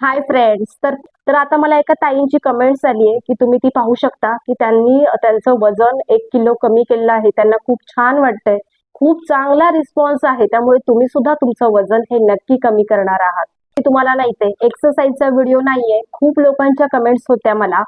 Hi friends तर तर आता मला एका ताईंची कमेंट्स आली आहे की तुम्ही ती पाहू शकता की त्यांनी त्यांचं वजन एक किलो कमी केलेलं आहे. त्यांना खूप छान वाटतंय. खूप चांगला रिस्पॉन्स आहे. त्यामुळे तुम्ही सुद्धा तुमचं वजन हे नक्की कमी करणार आहात. मी तुम्हाला नाही ते एक्सरसाइजचा व्हिडिओ नाहीये. खूप लोकांच्या कमेंट्स होत्या मला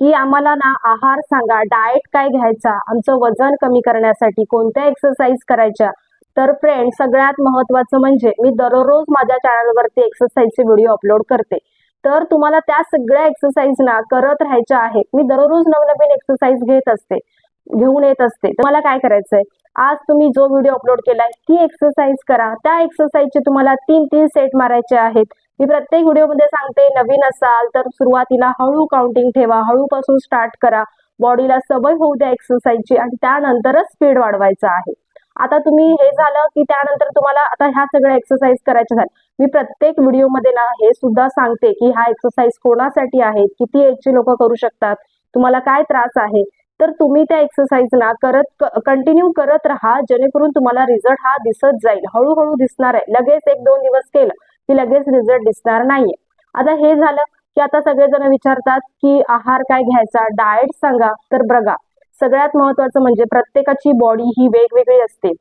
की आम्हाला ना आहार सांगा. डाएट काय घ्यायचा? आमचं वजन कमी करण्यासाठी कोणत्या एक्सरसाइज करायच्या? तर फ्रेंड सगळ्यात महत्वाचं म्हणजे मी दररोज माझ्या चॅनलवरती एक्सरसाइजचे व्हिडिओ अपलोड करते. तर तुम्हाला त्या सगळ्या एक्सरसाइज ना करत राहायच्या आहेत मी दररोज नवनवीन एक्सरसाइज घेत असते घेऊन येत असते. तुम्हाला काय करायचंय? आज तुम्ही जो व्हिडिओ अपलोड केलाय ती एक्सरसाइज करा. त्या एक्सरसाइजचे तुम्हाला तीन तीन सेट मारायचे आहेत. मी प्रत्येक व्हिडिओमध्ये सांगते नवीन असाल तर सुरुवातीला हळू काउंटिंग ठेवा हळूपासून स्टार्ट करा. बॉडीला सवय होऊ द्या एक्सरसाइजची आणि त्यानंतरच स्पीड वाढवायचा आहे. आता तुम्ही हे झालं की त्यानंतर तुम्हाला आता ह्या सगळ्या एक्सरसाइज करायच्या झाल्या. मी प्रत्येक व्हिडिओमध्ये ना हे सुद्धा सांगते की हा एक्सरसाइज कोणासाठी आहे किती एजचे लोक करू शकतात तुम्हाला काय त्रास आहे तर तुम्ही त्या एक्सरसाइज ना करत कंटिन्यू करत राहा जेणेकरून तुम्हाला रिझल्ट हा दिसत जाईल. हळूहळू दिसणार आहे. लगेच एक दोन दिवस केलं की लगेच रिझल्ट दिसणार नाहीये. आता हे झालं की आता सगळेजण विचारतात की आहार काय घ्यायचा? डाएट सांगा तर बघा सगळ्यात महत्वाचं म्हणजे प्रत्येकाची बॉडी ही वेगवेगळी असते.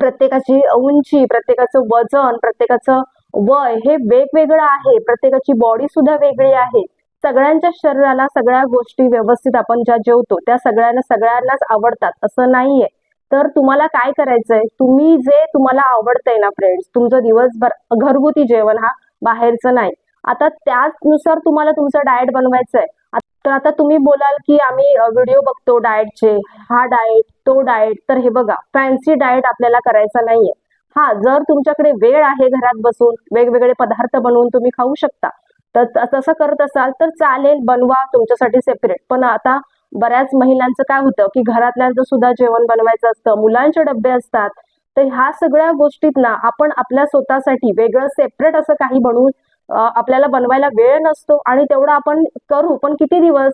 प्रत्येकाची उंची प्रत्येकाचं वजन प्रत्येकाचं वय हे वेगवेगळं आहे. प्रत्येकाची बॉडी सुद्धा वेगळी आहे. सगळ्यांच्या शरीराला सगळ्या गोष्टी व्यवस्थित आपण ज्या जेवतो त्या सगळ्यांना सगळ्यांनाच आवडतात असं नाहीये. तर तुम्हाला काय करायचंय? तुम्ही जे तुम्हाला आवडतंय ना फ्रेंड्स तुमचं दिवसभर घरगुती जेवण हा बाहेरचं नाही. आता त्यानुसार तुम्हाला तुमचं डाएट बनवायचं आहे तर आता तुम्ही बोलाल की आम्ही व्हिडिओ बघतो डाएटचे हा डाएट तो डाएट तर हे बघा फॅन्सी डाएट आपल्याला करायचा नाहीये. हा जर तुमच्याकडे वेळ आहे घरात बसून वेगवेगळे पदार्थ बनवून तुम्ही खाऊ शकता. तर तसं करत असाल तर चालेल बनवा तुमच्यासाठी सेपरेट पण आता बऱ्याच महिलांचं काय होतं की घरातल्यांचं सुद्धा जेवण बनवायचं असतं मुलांचे डबे असतात. तर ह्या सगळ्या गोष्टीत ना आपण आपल्या स्वतःसाठी वेगळं सेपरेट असं काही बनवून आपल्याला बनवायला वेळ नसतो आणि तेवढं आपण करू. पण किती दिवस?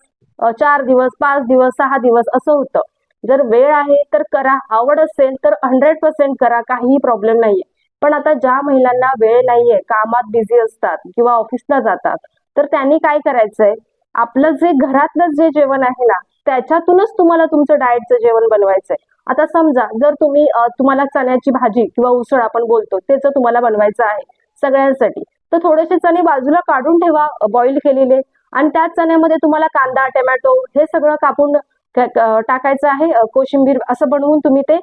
चार दिवस पाच दिवस सहा दिवस असं होतं. जर वेळ आहे तर करा. आवड असेल तर हंड्रेड पर्सेंट करा. काहीही प्रॉब्लेम नाहीये. पण आता ज्या महिलांना वेळ नाहीये कामात बिझी असतात किंवा ऑफिसला जातात तर त्यांनी काय करायचंय? आपलं जे घरातलं जे जेवण आहे ना त्याच्यातूनच तुम्हाला तुमचं डाएटचं जेवण बनवायचंय. आता समजा जर तुम्ही तुम्हाला चण्याची भाजी किंवा उसळ आपण बोलतो त्याचं तुम्हाला बनवायचं आहे सगळ्यांसाठी. तर थोडेसे चणे बाजूला काढून ठेवा बॉईल केलेले. आणि त्याच चण्यामध्ये तुम्हाला कांदा टोमॅटो हे सगळं कापून टाकायचं आहे. कोशिंबीर असं बनवून तुम्ही ते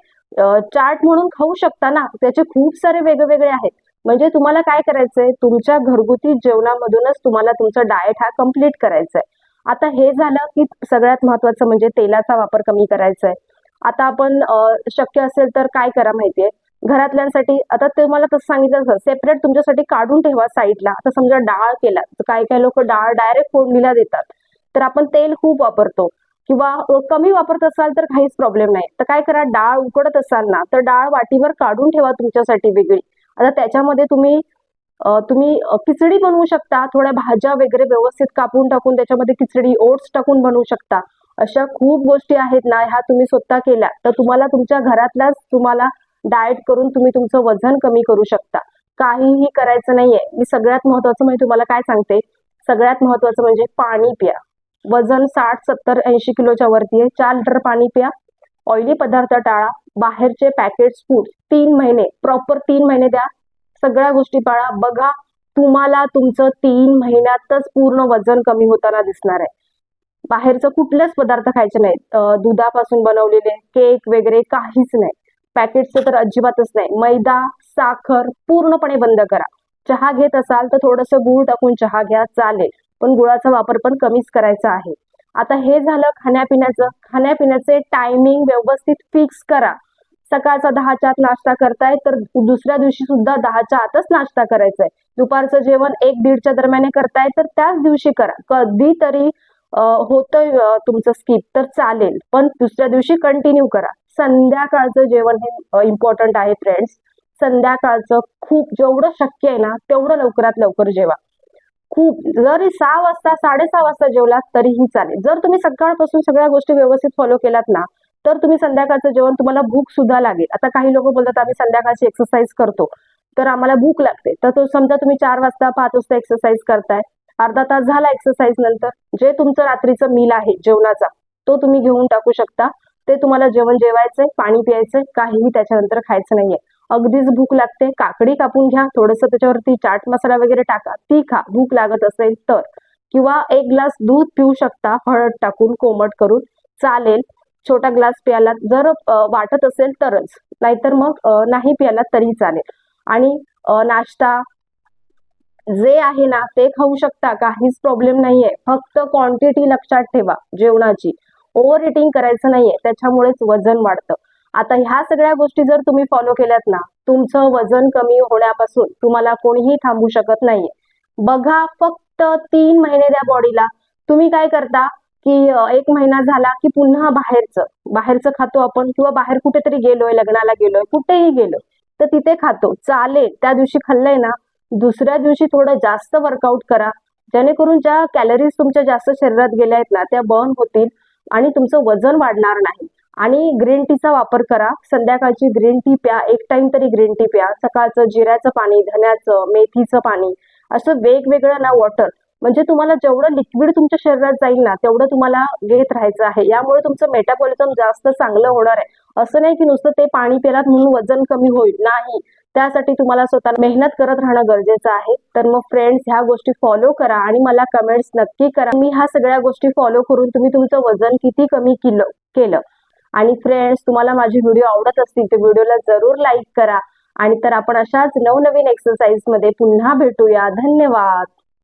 चाट म्हणून खाऊ शकता ना. त्याचे खूप सारे वेगवेगळे आहेत. म्हणजे तुम्हाला काय करायचंय? तुमच्या घरगुती जेवणामधूनच तुम्हाला तुमचा डाएट हा कंप्लीट करायचा आहे आता हे झालं की सगळ्यात महत्वाचं म्हणजे तेलाचा वापर कमी करायचा आहे आता आपण शक्य असेल तर काय करा माहितीये? घरातल्यांसाठी आता तुम्हाला तसं सांगितलं सेपरेट तुमच्यासाठी काढून ठेवा साईडला आता समजा डाळ केला तर काही काही लोक डाळ डायरेक्ट फोडणीला देतात. तर आपण तेल खूप वापरतो. किंवा कमी वापरत असाल तर काहीच प्रॉब्लेम नाही. तर काय करा डाळ उकडत असाल ना तर डाळ वाटीवर काढून ठेवा तुमच्यासाठी वेगळी. आता त्याच्यामध्ये तुम्ही तुम्ही खिचडी बनवू शकता. थोड्या भाज्या वगैरे व्यवस्थित कापून टाकून त्याच्यामध्ये खिचडी ओट्स टाकून बनवू शकता. अशा खूप गोष्टी आहेत ना ह्या तुम्ही स्वतः केल्या तर तुम्हाला तुमच्या घरातल्याच तुम्हाला डाएट करून तुम्ही तुमचं वजन कमी करू शकता. काहीही करायचं नाहीये. मी सगळ्यात महत्वाचं म्हणजे तुम्हाला काय सांगते? सगळ्यात महत्वाचं म्हणजे पाणी प्या. वजन साठ सत्तर ऐंशी किलोच्या वरती आहे. चार लिटर पाणी प्या. ऑइली पदार्थ टाळा. बाहेरचे पॅकेट फूड तीन महिने. प्रॉपर तीन महिने द्या. सगळ्या गोष्टी पाळा. बघा तुम्हाला तुमचं तीन महिन्यातच पूर्ण वजन कमी होताना दिसणार आहे. बाहेरचं कुठलेच पदार्थ खायचे नाहीत. दुधापासून बनवलेले केक वगैरे काहीच नाही. पॅकेटचं तर अजिबातच नाही. मैदा साखर पूर्णपणे बंद करा. चहा घेत असाल तर थोडंसं गुळ टाकून चहा घ्या चालेल. पण गुळाचा वापर पण कमीच करायचा आहे. आता हे झालं खाण्यापिण्याचं. खाण्यापिण्याचे टायमिंग व्यवस्थित फिक्स करा. सकाळचा दहाच्या आत नाश्ता करताय तर दुसऱ्या दिवशी सुद्धा दहाच्या आतच नाश्ता करायचा आहे दुपारचं जेवण एक दीडच्या दरम्यान करताय तर त्याच दिवशी करा. कधीतरी होतं तुमचं स्किप तर चालेल. पण दुसऱ्या दिवशी कंटिन्यू करा. संध्याकाळचं जेवण हे इम्पॉर्टंट आहे फ्रेंड्स संध्याकाळचं खूप जेवढं शक्य आहे ना तेवढं लवकरात लवकर जेवा. खूप जरी सहा वाजता साडेसहा वाजता जेवलात तरीही चालेल. जर तुम्ही सकाळपासून सगळ्या गोष्टी व्यवस्थित फॉलो केलात ना तर तुम्ही संध्याकाळचं जेवण तुम्हाला भूक सुद्धा लागेल. आता काही लोक बोलतात आम्ही संध्याकाळची एक्सरसाइज करतो. तर आम्हाला भूक लागते. तर तो समजा तुम्ही चार वाजता पाच वाजता एक्सरसाइज करताय. अर्धा तास झाला एक्सरसाइज नंतर जे तुमचं रात्रीचं मील आहे जेवणाचा तो तुम्ही घेऊन टाकू शकता. ते तुम्हाला जेवण जेवायचंय पाणी प्यायचंय काहीही त्याच्यानंतर खायचं नाहीये. अगदीच भूक लागते काकडी कापून घ्या थोडस त्याच्यावरती चाट मसाला वगैरे टाका ती खा भूक लागत असेल तर. किंवा एक ग्लास दूध पिऊ शकता हळद टाकून कोमट करून चालेल. छोटा ग्लास प्याला जर वाटत असेल तरच. नाहीतर मग नाही प्याला तरी चालेल. आणि नाश्ता जे आहे ना ते खाऊ शकता काहीच प्रॉब्लेम नाहीये. फक्त क्वांटिटी लक्षात ठेवा जेवणाची. ओव्हर इटिंग करायचं नाहीये त्याच्यामुळेच वजन वाढतं. आता ह्या सगळ्या गोष्टी जर तुम्ही फॉलो केल्यात ना तुमचं वजन कमी होण्यापासून तुम्हाला कोणीही थांबू शकत नाहीये. बघा फक्त तीन महिने द्या बॉडीला तुम्ही काय करता की एक महिना झाला की पुन्हा बाहेरचं बाहेरचं खातो आपण किंवा बाहेर कुठेतरी गेलोय लग्नाला गेलोय कुठेही गेलोय तर तिथे खातो. चालेल त्या दिवशी खाल्लंय ना दुसऱ्या दिवशी थोडं जास्त वर्कआउट करा. जेणेकरून ज्या कॅलरीज तुमच्या जास्त शरीरात गेल्या आहेत ना त्या बर्न होतील. आणि तुमचं वजन वाढणार नाही. आणि ग्रीन टीचा वापर करा. संध्याकाळची ग्रीन टी प्या. एक टाइम तरी ग्रीन टी प्या. सकाळचं जिऱ्याचं पाणी धन्याचं मेथीचं पाणी असं वेगवेगळं ना वॉटर म्हणजे तुम्हाला जेवढं लिक्विड तुमच्या शरीरात जाईल ना तेवढं तुम्हाला घेत राहायचं आहे. यामुळे तुमचं मेटाबॉलिझम जास्त चांगलं होणार आहे. असं नाही की नुसतं ते पाणी पिलात म्हणून वजन कमी होईल. नाही. त्यासाठी तुम्हाला स्वतः मेहनत करत राहणं गरजेचं आहे. तर मग फ्रेंड्स ह्या गोष्टी फॉलो करा आणि मला कमेंट्स नक्की करा. मी ह्या सगळ्या गोष्टी फॉलो करून तुम्ही तुमचं वजन किती कमी केलं केलं. आणि फ्रेंड्स तुम्हाला माझे व्हिडिओ आवडत असतील तर व्हिडिओला जरूर लाईक करा. आणि तर आपण अशाच नवनवीन एक्सरसाइजमध्ये पुन्हा भेटूया. धन्यवाद.